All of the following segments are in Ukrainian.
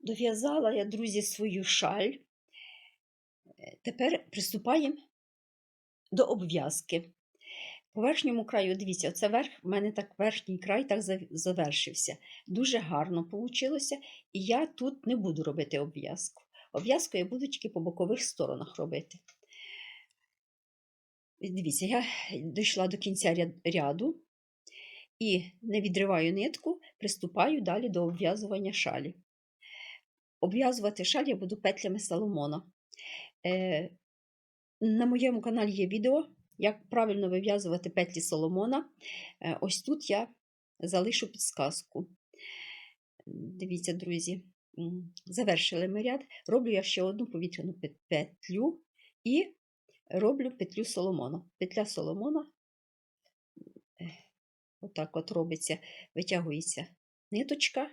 Дов'язала я, друзі, свою шаль. Тепер приступаємо до обв'язки. По верхньому краю, дивіться, оце верх, в мене так верхній край так завершився. Дуже гарно вийшло, і я тут не буду робити обв'язку. Обв'язку я буду тільки по бокових сторонах робити. Дивіться, я дійшла до кінця ряду і не відриваю нитку, приступаю далі до обв'язування шалі. Обв'язувати шаль я буду петлями Соломона. Е, на моєму каналі є відео, як правильно вив'язувати петлі Соломона. Е, ось тут я залишу підсказку. Дивіться, друзі, завершили ми ряд. Роблю я ще одну повітряну петлю і роблю петлю Соломона. Петля Соломона е, отак от робиться, витягується ниточка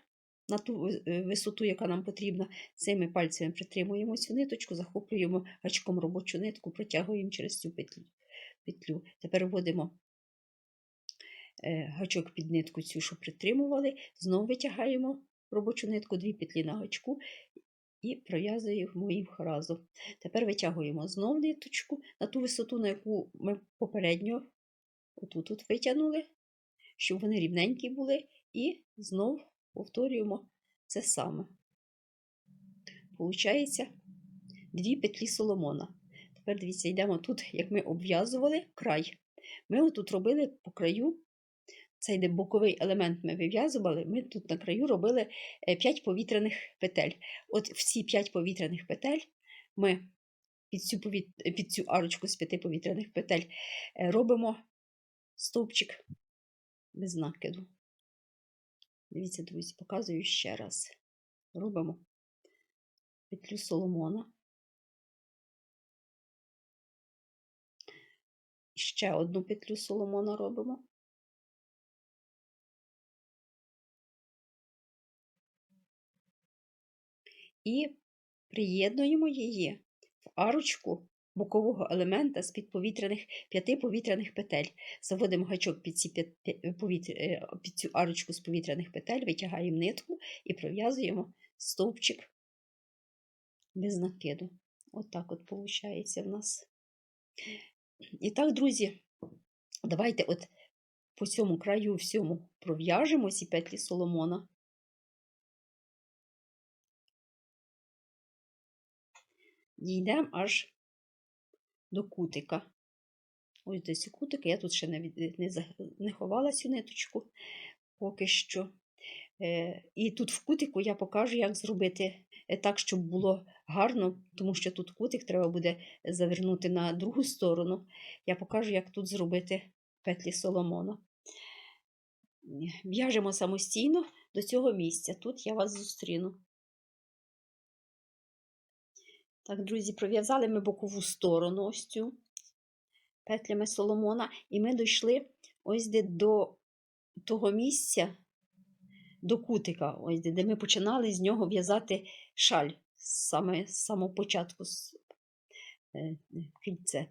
на ту е, висоту, яка нам потрібна. Цими пальцями притримуємо цю ниточку, захоплюємо гачком робочу нитку, протягуємо через цю петлю. петлю. Тепер вводимо е, гачок під нитку цю, що притримували, знову витягаємо робочу нитку, дві петлі на гачку і пров'язуємо їх разом. Тепер витягуємо знову ниточку на ту висоту, на яку ми попередньо отут от витягнули, щоб вони рівненькі були, і знов повторюємо це саме. Получається дві петлі Соломона. Тепер дивіться, йдемо тут, як ми обв'язували край. Ми отут робили по краю, цей де боковий елемент ми вив'язували, ми тут на краю робили 5 повітряних петель. От в ці 5 повітряних петель ми під цю, повіт... під цю арочку з 5 повітряних петель е, робимо стовпчик без накиду. Дивіться, друзі, показую ще раз. Робимо петлю Соломона. Ще одну петлю Соломона робимо. І приєднуємо її в арочку бокового елемента з під повітряних, п'яти повітряних петель. Заводимо гачок під, ці п'ят- п'я- е, під цю арочку з повітряних петель, витягаємо нитку і пров'язуємо стовпчик без накиду. Отак от виходить в нас. І так, друзі, давайте от по цьому краю всьому пров'яжемо ці петлі Соломона. Дійдемо аж до кутика. Ось десь кутик, я тут ще не, не, не ховала цю ниточку поки що. Е, і тут в кутику я покажу, як зробити е, так, щоб було гарно, тому що тут кутик треба буде завернути на другу сторону. Я покажу, як тут зробити петлі Соломона. В'яжемо самостійно до цього місця. Тут я вас зустріну. Так, друзі, пров'язали ми бокову сторону ось цю петлями Соломона, і ми дійшли ось де до того місця, до кутика, ось де, де ми починали з нього в'язати шаль саме з самого початку з, е, кільце.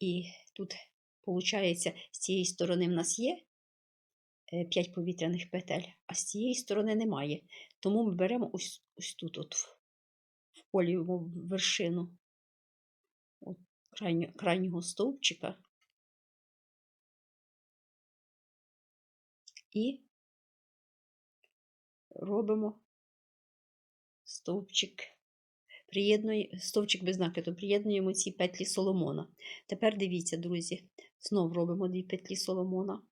І тут, виходить, з цієї сторони в нас є 5 повітряних петель, а з цієї сторони немає. Тому ми беремо ось, ось тут, от, вколюємо в вершину. Крайнього, стовпчика і робимо стовпчик. Стовпчик без накиду, приєднуємо ці петлі соломона. Тепер дивіться, друзі, знов робимо дві петлі соломона.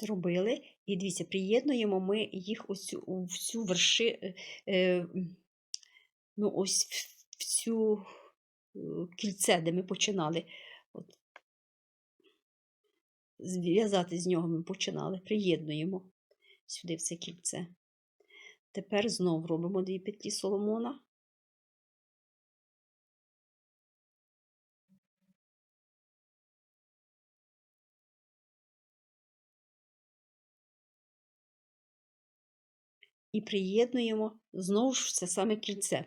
Зробили, і дивіться, приєднуємо ми їх ось всю верши, е, е, ну, ось в- е, кільце, де ми починали. От. Зв'язати з нього ми починали, приєднуємо сюди в це кільце. Тепер знов робимо дві петлі соломона. І приєднуємо знову ж це саме кільце.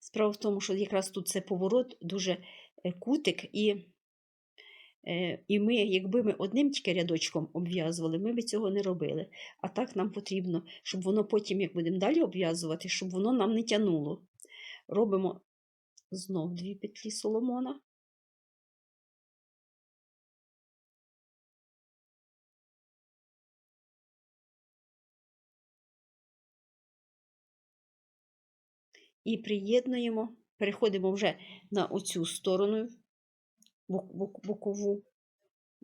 Справа в тому, що якраз тут це поворот, дуже е, кутик, і е, і ми, якби ми одним тільки рядочком обв'язували, ми б цього не робили. А так нам потрібно, щоб воно потім, як будемо далі обв'язувати, щоб воно нам не тянуло. Робимо знов дві петлі соломона. І приєднуємо, переходимо вже на оцю сторону бок- бок- бокову,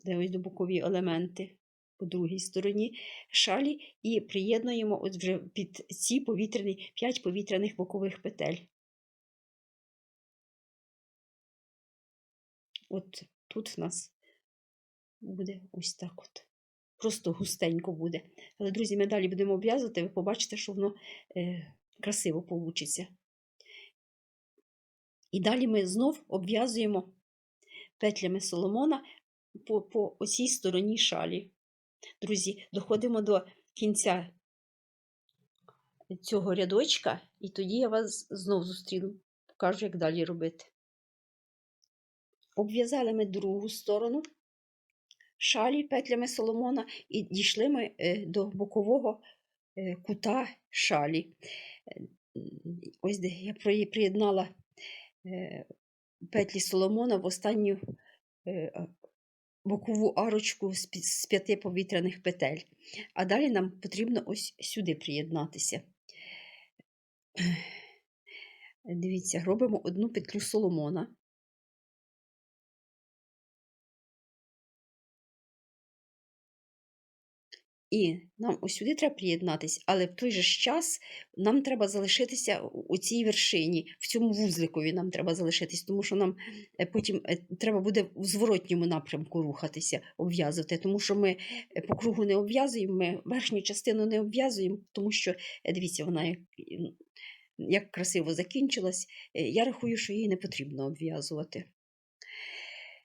де ось до бокові елементи по другій стороні шалі, і приєднуємо от вже під ці повітряні 5 повітряних бокових петель. От тут в нас буде ось так от. Просто густенько буде. Але, друзі, ми далі будемо обв'язувати, ви побачите, що воно е, красиво получиться. І далі ми знов обв'язуємо петлями соломона по, по осій стороні шалі. Друзі, доходимо до кінця цього рядочка, і тоді я вас знов зустріну, покажу, як далі робити. Обв'язали ми другу сторону шалі петлями соломона і дійшли ми е, до бокового е, кута шалі. Е, Ось де я приєднала петлі соломона в останню е, бокову арочку з п'яти повітряних петель. А далі нам потрібно ось сюди приєднатися. Дивіться, робимо одну петлю соломона. І нам ось треба приєднатись, але в той же час нам треба залишитися у цій вершині, в цьому вузликові нам треба залишитись, тому що нам е, потім е, треба буде в зворотньому напрямку рухатися, обв'язувати, тому що ми е, по кругу не обв'язуємо, ми верхню частину не обв'язуємо, тому що, дивіться, вона як, красиво закінчилась. Я рахую, що її не потрібно обв'язувати.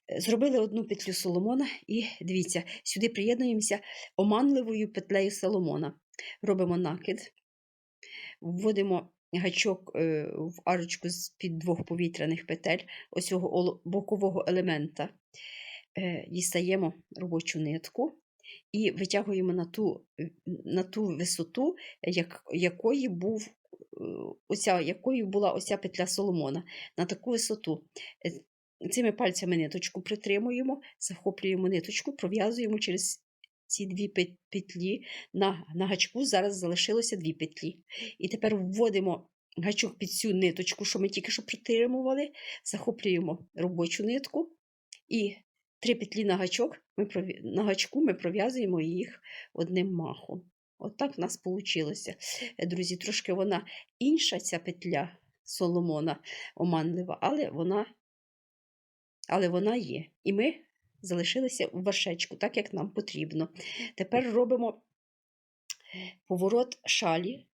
Зробили одну петлю соломона і дивіться, сюди приєднуємося оманливою петлею соломона. Робимо накид, вводимо гачок е, в арочку з під двох повітряних петель ось цього бокового елемента. Е, Дістаємо робочу нитку і витягуємо на ту, на ту висоту, як, якої був. е, Оця, якою була оця петля соломона на таку висоту. Цими пальцями ниточку притримуємо, захоплюємо ниточку, пров'язуємо через ці дві петлі. На, на гачку зараз залишилося дві петлі. І тепер вводимо гачок під цю ниточку, що ми тільки що притримували, захоплюємо робочу нитку і три петлі на гачок ми на гачку ми пров'язуємо їх одним махом. От так в нас вийшло. Друзі, трошки вона інша, ця петля Соломона оманлива, але вона але вона є. І ми залишилися у вершечку, так як нам потрібно. Тепер робимо поворот шалі,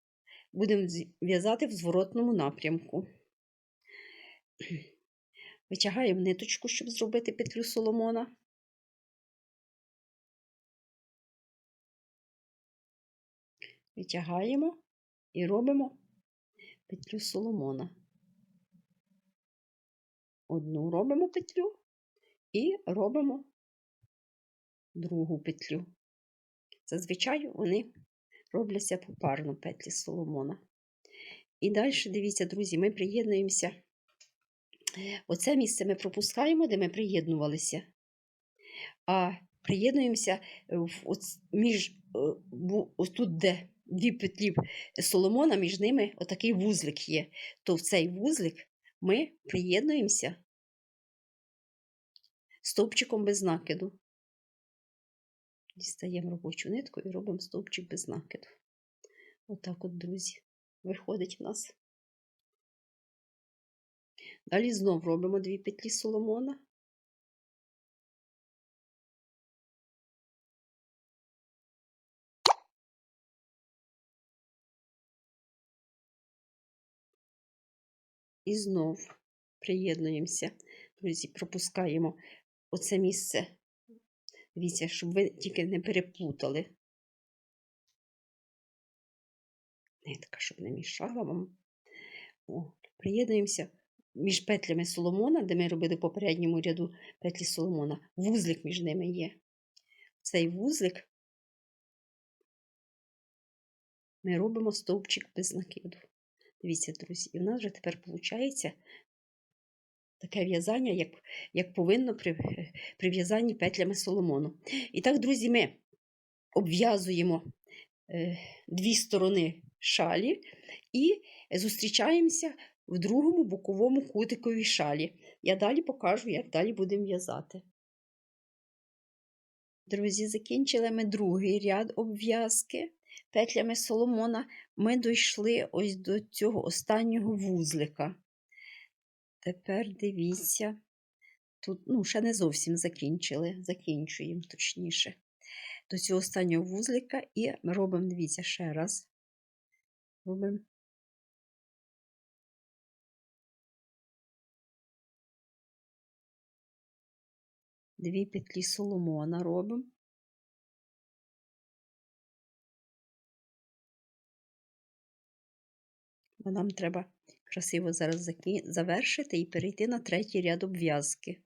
будемо в'язати в зворотному напрямку. Витягаємо ниточку, щоб зробити петлю соломона. Витягаємо і робимо петлю соломона. Одну робимо петлю і робимо другу петлю. Зазвичай вони робляться попарно петлі Соломона. І далі, дивіться, друзі, ми приєднуємося. Оце місце ми пропускаємо, де ми приєднувалися, а приєднуємося між, е, ось тут, де дві петлі Соломона, між ними отакий вузлик є. То в цей вузлик ми приєднуємося стовпчиком без накиду. Дістаємо робочу нитку і робимо стовпчик без накиду. Отак от, друзі, виходить в нас. Далі знов робимо дві петлі Соломона. І знов приєднуємося. Друзі, пропускаємо оце місце. Дивіться, щоб ви тільки не переплутали. Нитка, щоб не мішала вам. О, приєднуємося між петлями Соломона, де ми робили в попередньому ряду петлі Соломона. Вузлик між ними є. Цей вузлик ми робимо стовпчик без накиду. Дивіться, друзі, і в нас вже тепер виходить таке в'язання, як, як повинно при, при в'язанні петлями Соломону. І так, друзі, ми обв'язуємо е, дві сторони шалі і зустрічаємося в другому боковому кутикові шалі. Я далі покажу, як далі будемо в'язати. Друзі, закінчили ми другий ряд обв'язки петлями Соломона. Ми дійшли ось до цього останнього вузлика. Тепер дивіться, тут, ну, ще не зовсім закінчили, закінчуємо точніше. До цього останнього вузлика і ми робимо, дивіться, ще раз. Робимо дві петлі Соломона робимо. Бо нам треба красиво зараз завершити і перейти на третій ряд обв'язки.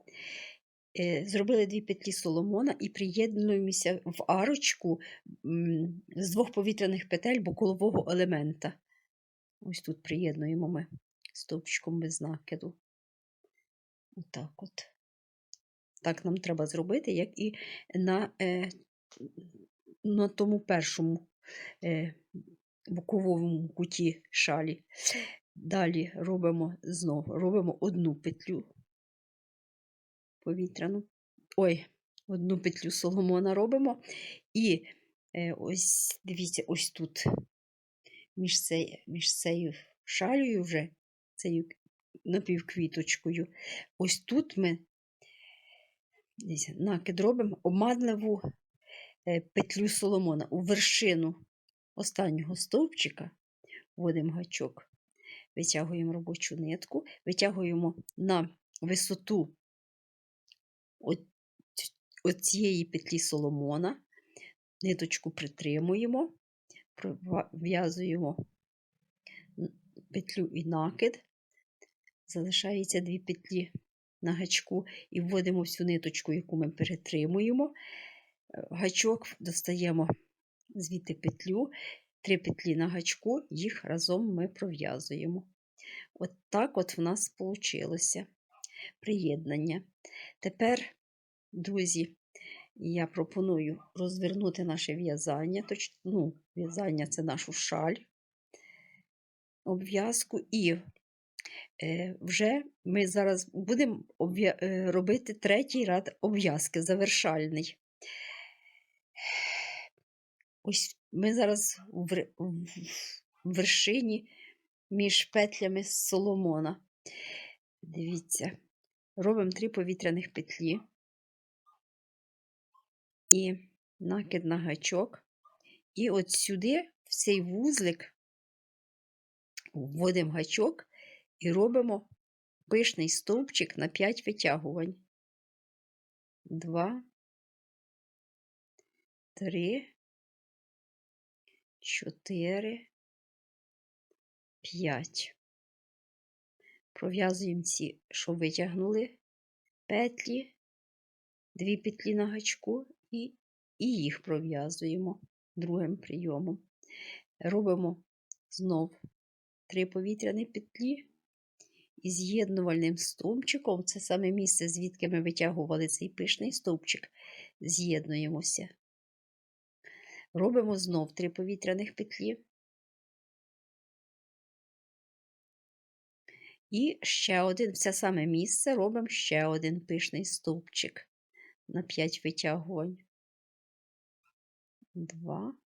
Е, Зробили дві петлі Соломона і приєднуємося в арочку з двох повітряних петель бокового елемента. Ось тут приєднуємо ми стовпчиком без накиду. Отак от. Так нам треба зробити, як і на, е, на тому першому е, боковому куті шалі. Далі робимо знову робимо одну петлю повітряну. Ой, одну петлю соломона робимо. І е, ось, дивіться, ось тут між, цей, між цією шалею вже, цією напівквіточкою, ось тут ми накид робимо обманливу е, петлю соломона у вершину останнього стовпчика вводимо гачок, витягуємо робочу нитку, витягуємо на висоту оцієї петлі соломона, ниточку притримуємо, пров'язуємо петлю і накид, залишається дві петлі на гачку і вводимо всю ниточку, яку ми перетримуємо. Гачок достаємо звідти петлю, три петлі на гачку, їх разом ми пров'язуємо. От так от в нас вийшло приєднання. Тепер, друзі, я пропоную розвернути наше в'язання. Ну, в'язання це нашу шаль, обв'язку, і е, вже ми зараз будемо е, робити третій ряд обв'язки, завершальний. Ось ми зараз в, вершині між петлями соломона. Дивіться, робимо три повітряних петлі і накид на гачок. І от сюди, в цей вузлик, вводимо гачок і робимо пишний стовпчик на 5 витягувань. Два, три, чотири, п'ять. пров'язуємо ці, що витягнули петлі, дві петлі на гачку і, і їх пров'язуємо другим прийомом. Робимо знов три повітряні петлі і з'єднувальним стовпчиком, це саме місце, звідки ми витягували цей пишний стовпчик, з'єднуємося. Робимо знов три повітряних петлі. І ще один, в це саме місце робимо ще один пишний стовпчик на 5 витягувань. Два,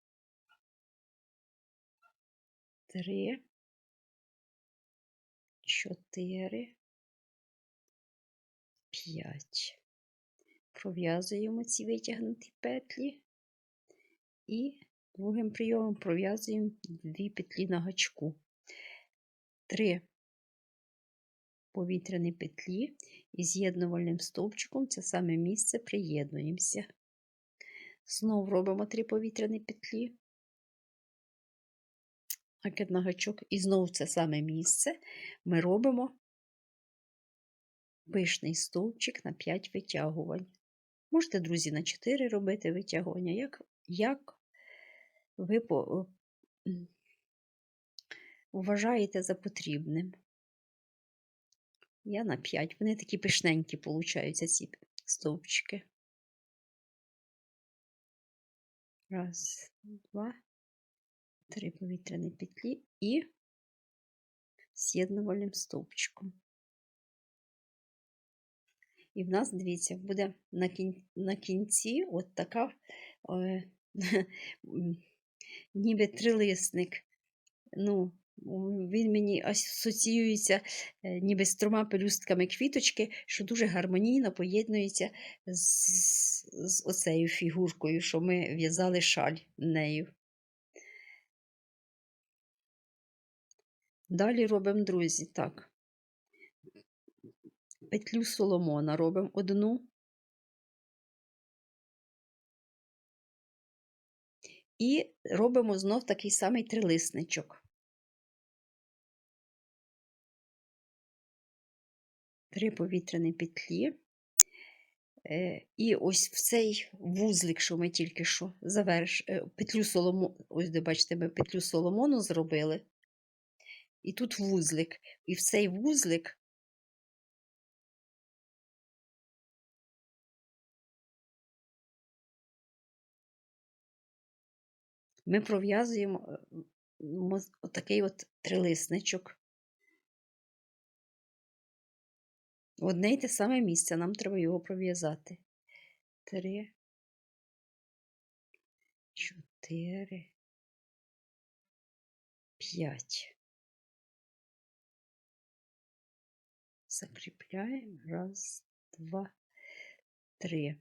три, чотири, п'ять. Пров'язуємо ці витягнуті петлі і другим прийомом пров'язуємо дві петлі на гачку. Три повітряні петлі і з'єднувальним стовпчиком це саме місце приєднуємося. Знову робимо три повітряні петлі, накид на гачок, і знову це саме місце ми робимо пишний стовпчик на 5 витягувань. Можете, друзі, на 4 робити витягування, як, як ви по, вважаєте за потрібним. Я на 5. Вони такі пишненькі, получаються, ці стовпчики. Раз, два, три повітряні петлі і з'єднувальним стовпчиком. І в нас, дивіться, буде на кінці от така е... ніби трилисник. Ну, він мені асоціюється е, ніби з трьома пелюстками квіточки, що дуже гармонійно поєднується з, з оцею фігуркою, що ми в'язали шаль нею. Далі робимо, друзі, так. Петлю соломона робимо одну. І робимо знов такий самий трилисничок. Три повітряні петлі. Е, і ось в цей вузлик, що ми тільки що заверш... Е, петлю соломону, ось де бачите, ми петлю соломону зробили. І тут вузлик. І в цей вузлик ми пров'язуємо е, отакий от трилисничок. Одне й те саме місце, нам треба його пров'язати. Три, чотири, п'ять. Закріпляємо. Раз, два, три.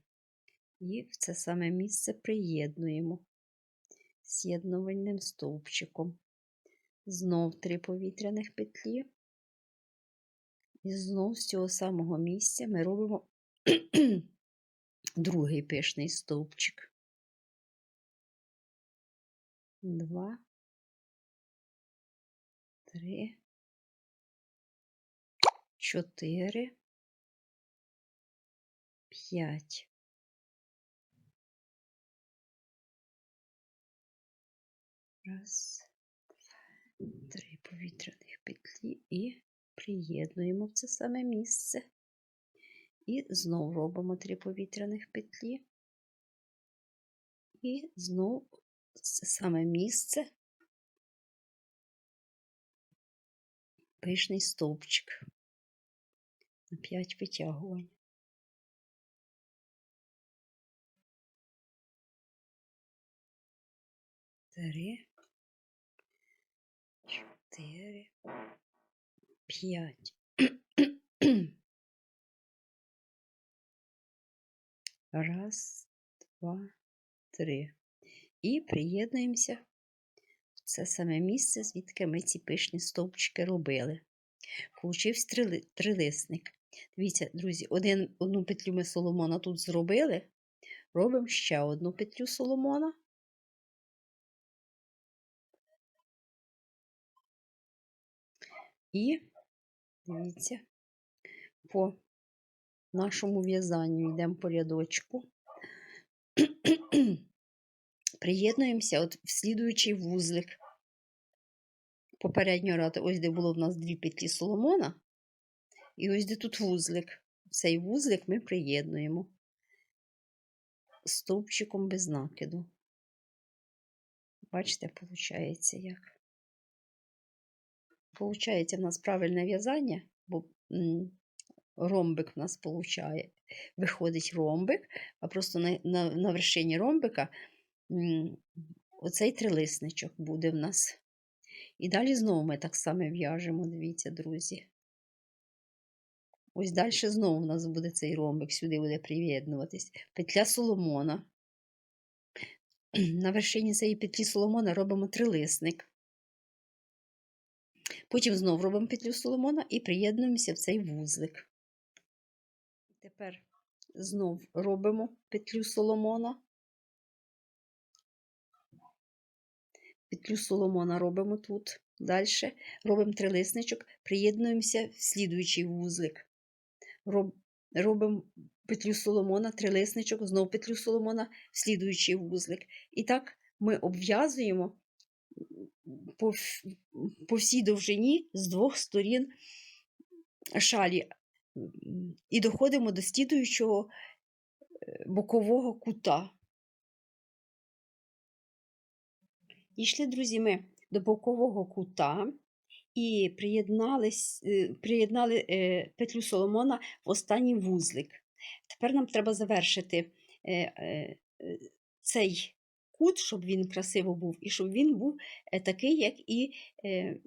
І в це саме місце приєднуємо з'єднувальним стовпчиком. Знов три повітряних петлі. І знов з цього самого місця ми робимо другий пишний стовпчик. Два, три, чотири, п'ять. Раз, два, три повітряних петлі і приєднуємо в це саме місце. І знову робимо три повітряних петлі. І знову це саме місце пишний стовпчик на 5 витягувань. Три, чотири, п'ять. Раз, два, три. І приєднуємося в це саме місце, звідки ми ці пишні стовпчики робили. Получився три, трилисник. Дивіться, друзі, один, одну петлю ми соломона тут зробили. Робимо ще одну петлю соломона. І Дивіться, по нашому в'язанню йдемо по рядочку. Приєднуємося от в слідуючий вузлик. Попереднього разу, ось де було в нас дві петлі Соломона, і ось де тут вузлик. Цей вузлик ми приєднуємо стовпчиком без накиду. Бачите, виходить, як. Получається в нас правильне в'язання, бо ромбик в нас получає. Виходить ромбик, а просто на, на, на вершині ромбика оцей трилисничок буде в нас. І далі знову ми так само в'яжемо, дивіться, друзі. Ось далі знову у нас буде цей ромбик, сюди буде приєднуватись. Петля Соломона. На вершині цієї петлі Соломона робимо трилисник. Потім знову робимо петлю Соломона і приєднуємося в цей вузлик. Тепер знов робимо петлю Соломона. Петлю Соломона робимо тут. Далі робимо трилисничок, приєднуємося в слідуючий вузлик. Роб, робимо петлю Соломона, трилисничок, знову петлю Соломона, в слідуючий вузлик. І так ми обв'язуємо по, по всій довжині з двох сторін шалі і доходимо до слідуючого е, бокового кута. Дійшли, друзі, ми до бокового кута і е, приєднали е, петлю Соломона в останній вузлик. Тепер нам треба завершити цей кут, щоб він красиво був, і щоб він був е, такий, як і е,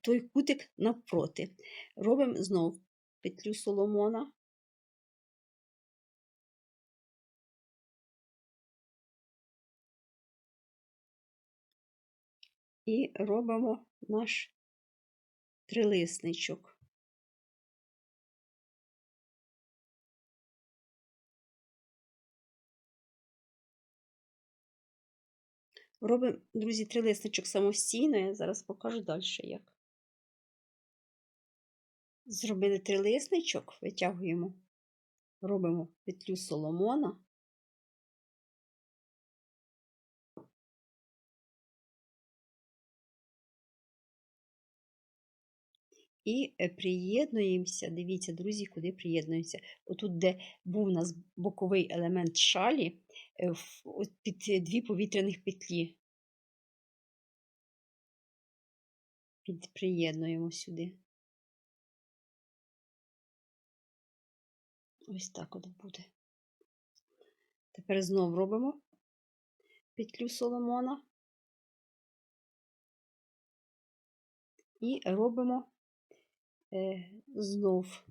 той кутик навпроти. Робимо знову петлю Соломона. І робимо наш трилисничок. Робимо, друзі, трилисничок самостійно. Я зараз покажу далі як. Зробили трилисничок, витягуємо, робимо петлю Соломона. І е, приєднуємося, дивіться, друзі, куди приєднуємося. Отут, де був у нас боковий елемент шалі, е, під дві повітряних петлі. Під, приєднуємо сюди. Ось так от буде. Тепер знову робимо петлю Соломона і робимо знов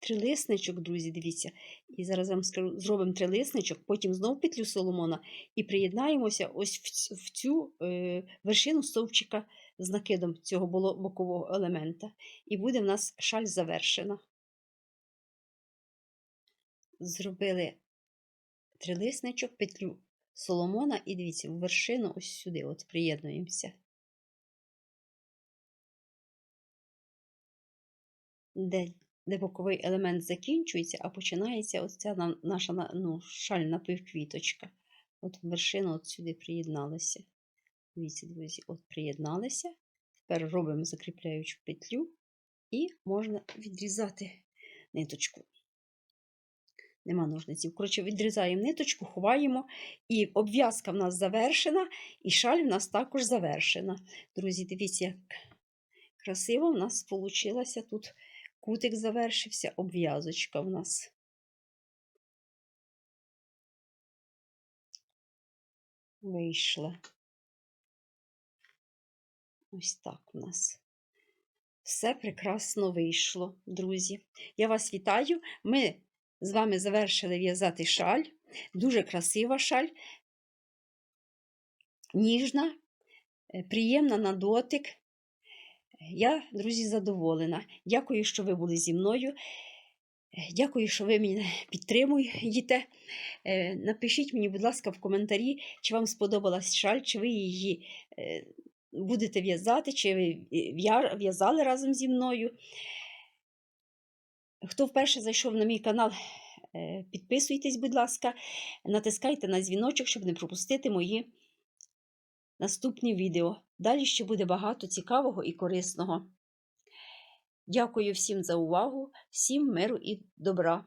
трилисничок, друзі, дивіться. І зараз вам скажу, зробимо трилисничок, потім знов петлю Соломона і приєднаємося ось в, в цю е, вершину стовпчика з накидом цього бокового елемента. І буде в нас шаль завершена. Зробили трилисничок, петлю Соломона, і дивіться, в вершину ось сюди от приєднуємося. Де, де боковий елемент закінчується, а починається ось ця наша на- ну, шаль напівквіточка. От вершина от сюди приєдналася. Дивіться, друзі, от приєдналися. Тепер робимо закріпляючу петлю і можна відрізати ниточку. Нема ножниців. Коротше, відрізаємо ниточку, ховаємо, і обв'язка в нас завершена, і шаль в нас також завершена. Друзі, дивіться, як красиво в нас вийшло тут кутик завершився, обв'язочка в нас. Вийшла. Ось так у нас. Все прекрасно вийшло, друзі. Я вас вітаю. Ми з вами завершили в'язати шаль. Дуже красива шаль, ніжна, е, приємна на дотик. Я, друзі, задоволена. Дякую, що ви були зі мною. Дякую, що ви мене підтримуєте. Е, Напишіть мені, будь ласка, в коментарі, чи вам сподобалась шаль, чи ви її е, будете в'язати, чи ви в'язали разом зі мною. Хто вперше зайшов на мій канал, е, підписуйтесь, будь ласка, натискайте на дзвіночок, щоб не пропустити мої наступні відео. Далі ще буде багато цікавого і корисного. Дякую всім за увагу, всім миру і добра.